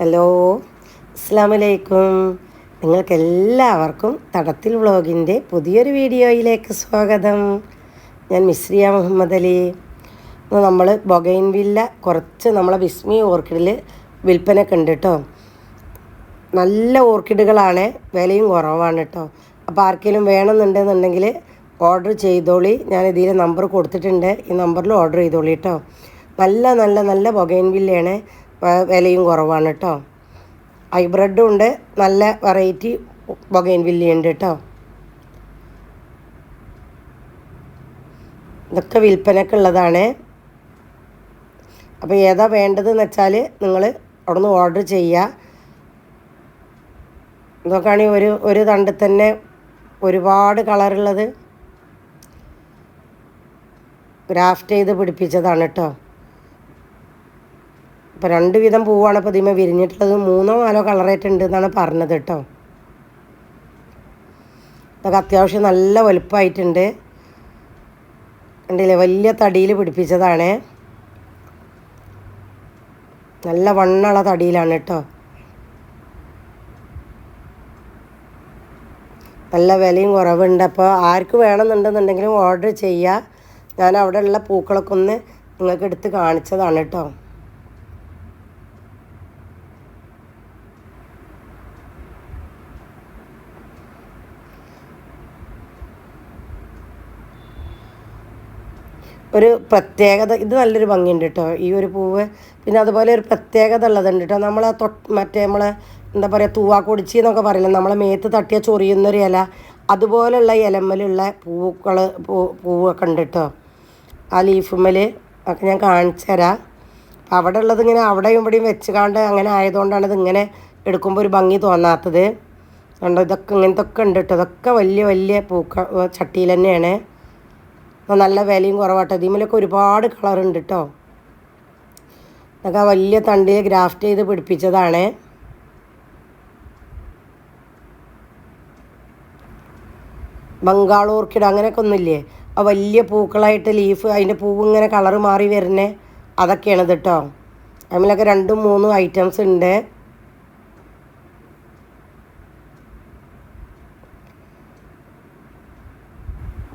Hello അസ്സാമലൈക്കും നിങ്ങൾക്ക് എല്ലാവർക്കും തടത്തിൽ വ്ളോഗിന്റെ പുതിയൊരു വീഡിയോയിലേക്ക് സ്വാഗതം. ഞാൻ മിസ്രിയ മുഹമ്മദ് അലി. നമ്മൾ ബൊഗൈൻ വില്ല കുറച്ച് നമ്മളെ വിസ്മി ഓർക്കിഡിൽ വിൽപ്പനയൊക്കെ ഉണ്ട് കേട്ടോ നല്ല ഓർക്കിഡുകളാണ് വിലയും കുറവാണ് കേട്ടോ അപ്പോൾ ആർക്കെങ്കിലും വേണമെന്നുണ്ടെന്നുണ്ടെങ്കിൽ ഓർഡർ ചെയ്തോളി. ഞാൻ ഇതിൽ നമ്പർ കൊടുത്തിട്ടുണ്ട്. ഈ നമ്പറിൽ ഓർഡർ ചെയ്തോളി കേട്ടോ നല്ല നല്ല നല്ല ബൊഗൈൻ വില്ലയാണ്. വിലയും കുറവാണ് കേട്ടോ ഹൈബ്രിഡും ഉണ്ട്. നല്ല വെറൈറ്റി ബൊഗൈൻ വില്ലയുണ്ട് കേട്ടോ ഇതൊക്കെ വിൽപ്പനയ്ക്ക് ഉള്ളതാണ്. അപ്പോൾ ഏതാ വേണ്ടതെന്ന് വെച്ചാൽ നിങ്ങൾ അവിടെ നിന്ന് ഓർഡർ ചെയ്യുക ഇതൊക്കെയാണെങ്കിൽ ഒരു ഒരു തണ്ട് തന്നെ ഒരുപാട് കളറുള്ളത് ഗ്രാഫ്റ്റ് ചെയ്ത് പിടിപ്പിച്ചതാണ് കേട്ടോ ഇപ്പോൾ രണ്ട് വിധം പൂവാണ് ഇപ്പോൾ ഇതിമേ വിരിഞ്ഞിട്ടുള്ളത്. മൂന്നോ നാലോ കളറായിട്ട് ഉണ്ട് എന്നാണ് പറഞ്ഞത് കേട്ടോ. അതൊക്കെ അത്യാവശ്യം നല്ല വലുപ്പമായിട്ടുണ്ട് കണ്ടില്ലേ? വലിയ തടിയിൽ പിടിപ്പിച്ചതാണ്. നല്ല വണ്ണുള്ള തടിയിലാണ് കേട്ടോ. നല്ല വിലയും കുറവുണ്ട്. അപ്പോൾ ആർക്ക് വേണമെന്നുണ്ടെന്നുണ്ടെങ്കിലും ഓർഡർ ചെയ്യുക ഞാൻ അവിടെയുള്ള പൂക്കളൊക്കെ ഒന്ന് നിങ്ങൾക്ക് എടുത്ത് കാണിച്ചതാണ് കേട്ടോ. ഒരു പ്രത്യേകത ഇത് നല്ലൊരു ഭംഗിയുണ്ട് കേട്ടോ ഈ ഒരു പൂവ് പിന്നെ അതുപോലെ ഒരു പ്രത്യേകത ഉള്ളതുണ്ട് കേട്ടോ നമ്മളെ തൊട്ട് മറ്റേ നമ്മളെ എന്താ പറയുക തൂവാക്കൊടിച്ചി എന്നൊക്കെ പറയില്ല? നമ്മളെ മേത്ത് തട്ടിയ ചൊറിയുന്നൊരു ഇല. അതുപോലെയുള്ള ഇലമ്മലുള്ള പൂക്കൾ പൂ പൂവൊക്കെ ഉണ്ട് കേട്ടോ ആ ലീഫുമ്മൽ ഒക്കെ ഞാൻ കാണിച്ചു തരാം. അപ്പം അവിടെ ഉള്ളത് ഇങ്ങനെ അവിടെയും ഇവിടെയും വെച്ച് കാണ്ട് അങ്ങനെ ആയതുകൊണ്ടാണ് ഇത് ഇങ്ങനെ എടുക്കുമ്പോൾ ഒരു ഭംഗി തോന്നാത്തത്. കണ്ടോ? ഇതൊക്കെ ഇങ്ങനത്തെ ഒക്കെ ഉണ്ട് കേട്ടോ ഇതൊക്കെ വലിയ വലിയ പൂക്ക ചട്ടിയിൽ തന്നെയാണ്. അപ്പോൾ നല്ല വിലയും കുറവാട്ടോ. ഇതിമലൊക്കെ ഒരുപാട് കളറുണ്ട് കേട്ടോ ആ വലിയ തണ്ടിയെ ഗ്രാഫ്റ്റ് ചെയ്ത് പിടിപ്പിച്ചതാണ്. ബംഗാൾ ഓർക്കിഡ് അങ്ങനെയൊക്കെ ഒന്നുമില്ലേ? ആ വലിയ പൂക്കളായിട്ട് ലീഫ് അതിന്റെ പൂവ് ഇങ്ങനെ കളറ് മാറി വരുന്നേ അതൊക്കെയാണ് ഇത് കേട്ടോ അതിലൊക്കെ രണ്ടും മൂന്നും ഐറ്റംസ് ഉണ്ട്.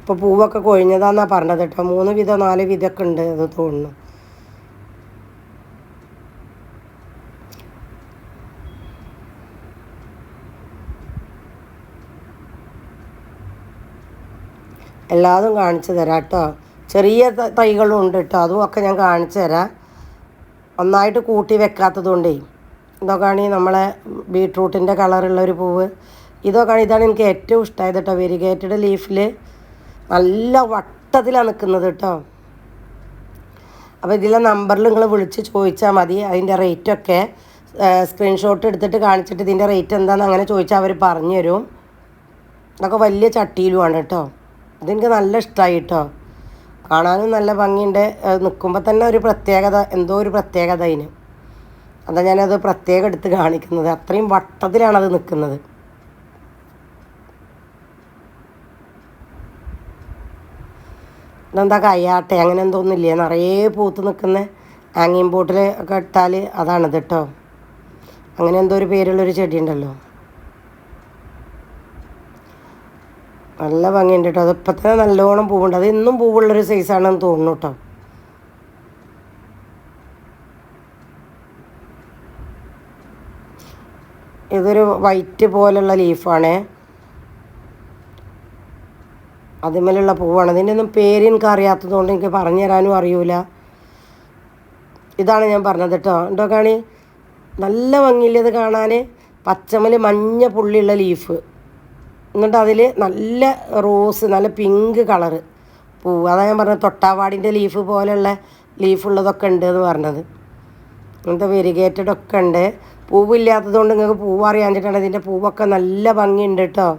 ഇപ്പോൾ പൂവൊക്കെ കൊഴിഞ്ഞതാന്നാണ് പറഞ്ഞത് കേട്ടോ. മൂന്ന് വിധം നാല് വിധമൊക്കെ ഉണ്ട് അത് തോന്നുന്നു. എല്ലാതും കാണിച്ചു തരാം കേട്ടോ. ചെറിയ തൈകളും ഉണ്ട് കേട്ടോ. അതും ഒക്കെ ഞാൻ കാണിച്ചു തരാം. ഒന്നായിട്ട് കൂട്ടി വെക്കാത്തതുകൊണ്ടേ. ഇതൊക്കെയാണ് ഈ നമ്മളെ ബീട്രൂട്ടിന്റെ കളറുള്ള ഒരു പൂവ്. ഇതൊക്കെയാണ് ഇതാണ് എനിക്ക് ഏറ്റവും ഇഷ്ടമായത് കേട്ടോ. വെരിഗേറ്റഡ് ലീഫിൽ നല്ല വട്ടത്തിലാണ് നിൽക്കുന്നത് കേട്ടോ. അപ്പോൾ ഇതിലെ നമ്പറിൽ നിങ്ങൾ വിളിച്ച് ചോദിച്ചാൽ മതി. അതിന്റെ റേറ്റൊക്കെ സ്ക്രീൻഷോട്ട് എടുത്തിട്ട് കാണിച്ചിട്ട് ഇതിന്റെ റേറ്റ് എന്താണെന്ന് അങ്ങനെ ചോദിച്ചാൽ അവർ പറഞ്ഞു തരും. ഇതൊക്കെ വലിയ ചട്ടിയിലുമാണ് കേട്ടോ. അതെനിക്ക് നല്ല ഇഷ്ടമായി കേട്ടോ. കാണാനും നല്ല ഭംഗിയുണ്ട്. നിൽക്കുമ്പോൾ തന്നെ ഒരു പ്രത്യേകത എന്തോ ഒരു പ്രത്യേകത അതിന്. അതാ ഞാനത് പ്രത്യേകം എടുത്ത് കാണിക്കുന്നത്. അത്രയും വട്ടത്തിലാണത് നിൽക്കുന്നത് ഇതെന്താ കയ്യാട്ടെ? അങ്ങനെ എന്തോന്നില്ലേ? നിറയെ പൂത്ത് നിൽക്കുന്ന ആങ്ങിയും ബോട്ടിൽ ഒക്കെ ഇട്ടാൽ അതാണിത് കേട്ടോ അങ്ങനെ എന്തോ ഒരു പേരുള്ളൊരു ചെടി ഉണ്ടല്ലോ നല്ല ഭംഗിയുണ്ട് കേട്ടോ അതിപ്പത്തന്നെ നല്ലോണം പൂവുണ്ട്. അത് ഇന്നും പൂവുള്ളൊരു സൈസാണെന്ന് തോന്നുന്നു കേട്ടോ ഇതൊരു വൈറ്റ് പോലുള്ള ലീഫാണ് അതിന്മേലുള്ള പൂവാണ്. ഇതിന്റെ ഒന്നും പേര് എനിക്ക് പറഞ്ഞു തരാനും അറിയൂല. ഇതാണ് ഞാൻ പറഞ്ഞത് കേട്ടോ. എന്തോ കാണി? നല്ല ഭംഗിയില്ല ഇത് കാണാൻ? പച്ചമൽ മഞ്ഞ പുള്ളിയുള്ള ലീഫ് എന്നിട്ട് അതിൽ നല്ല റോസ് നല്ല പിങ്ക് കളറ് പൂവ് അതാ ഞാൻ പറഞ്ഞത് തൊട്ടാവാടിന്റെ ലീഫ് പോലെയുള്ള ലീഫുള്ളതൊക്കെ ഉണ്ട് എന്ന് പറഞ്ഞത്. അങ്ങനത്തെ വെരിഗേറ്റഡ് ഒക്കെ ഉണ്ട്. പൂവില്ലാത്തതുകൊണ്ട് നിങ്ങൾക്ക് പൂവ് വെച്ചിട്ടാണ് ഇതിന്റെ പൂവൊക്കെ നല്ല ഭംഗിയുണ്ട് കേട്ടോ.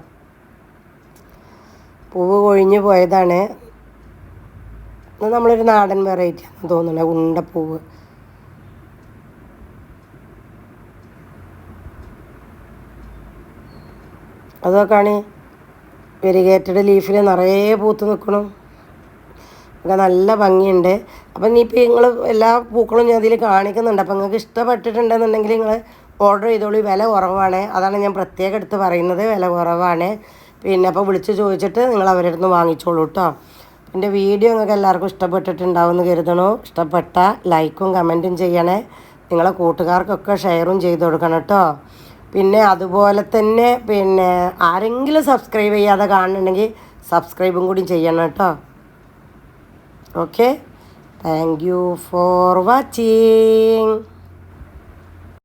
പൂവ് കൊഴിഞ്ഞു പോയതാണ്. നമ്മളൊരു നാടൻ വെറൈറ്റി ആണെന്ന് തോന്നുന്നത് ഉണ്ടപ്പൂവ് അതൊക്കെയാണ് വെരിഗേറ്റഡ് ലീഫിൽ നിറയെ പൂത്ത് നിൽക്കണം ഒക്കെ നല്ല ഭംഗിയുണ്ട്. അപ്പം ഇനിയിപ്പോൾ നിങ്ങൾ എല്ലാ പൂക്കളും ഞാൻ അതിൽ കാണിക്കുന്നുണ്ട്. അപ്പം നിങ്ങൾക്ക് ഇഷ്ടപ്പെട്ടിട്ടുണ്ടെന്നുണ്ടെങ്കിൽ നിങ്ങൾ ഓർഡർ ചെയ്തോളൂ. വില കുറവാണ്. അതാണ് ഞാൻ പ്രത്യേകം എടുത്ത് പറയുന്നത്. വില കുറവാണ്. പിന്നെ അപ്പോൾ വിളിച്ച് ചോദിച്ചിട്ട് നിങ്ങൾ അവരുടെ അടുത്ത് വാങ്ങിച്ചോളൂ കേട്ടോ എന്റെ വീഡിയോ നിങ്ങൾക്ക് എല്ലാവർക്കും ഇഷ്ടപ്പെട്ടിട്ടുണ്ടാവുമെന്ന് കരുതണു. ഇഷ്ടപ്പെട്ട ലൈക്കും കമന്റും ചെയ്യണേ. നിങ്ങളെ കൂട്ടുകാർക്കൊക്കെ ഷെയറും ചെയ്ത് കൊടുക്കണം കേട്ടോ പിന്നെ അതുപോലെ തന്നെ പിന്നെ ആരെങ്കിലും സബ്സ്ക്രൈബ് ചെയ്യാതെ കാണുന്നുണ്ടെങ്കിൽ സബ്സ്ക്രൈബും കൂടി ചെയ്യണം കേട്ടോ okay? Thank you for watching.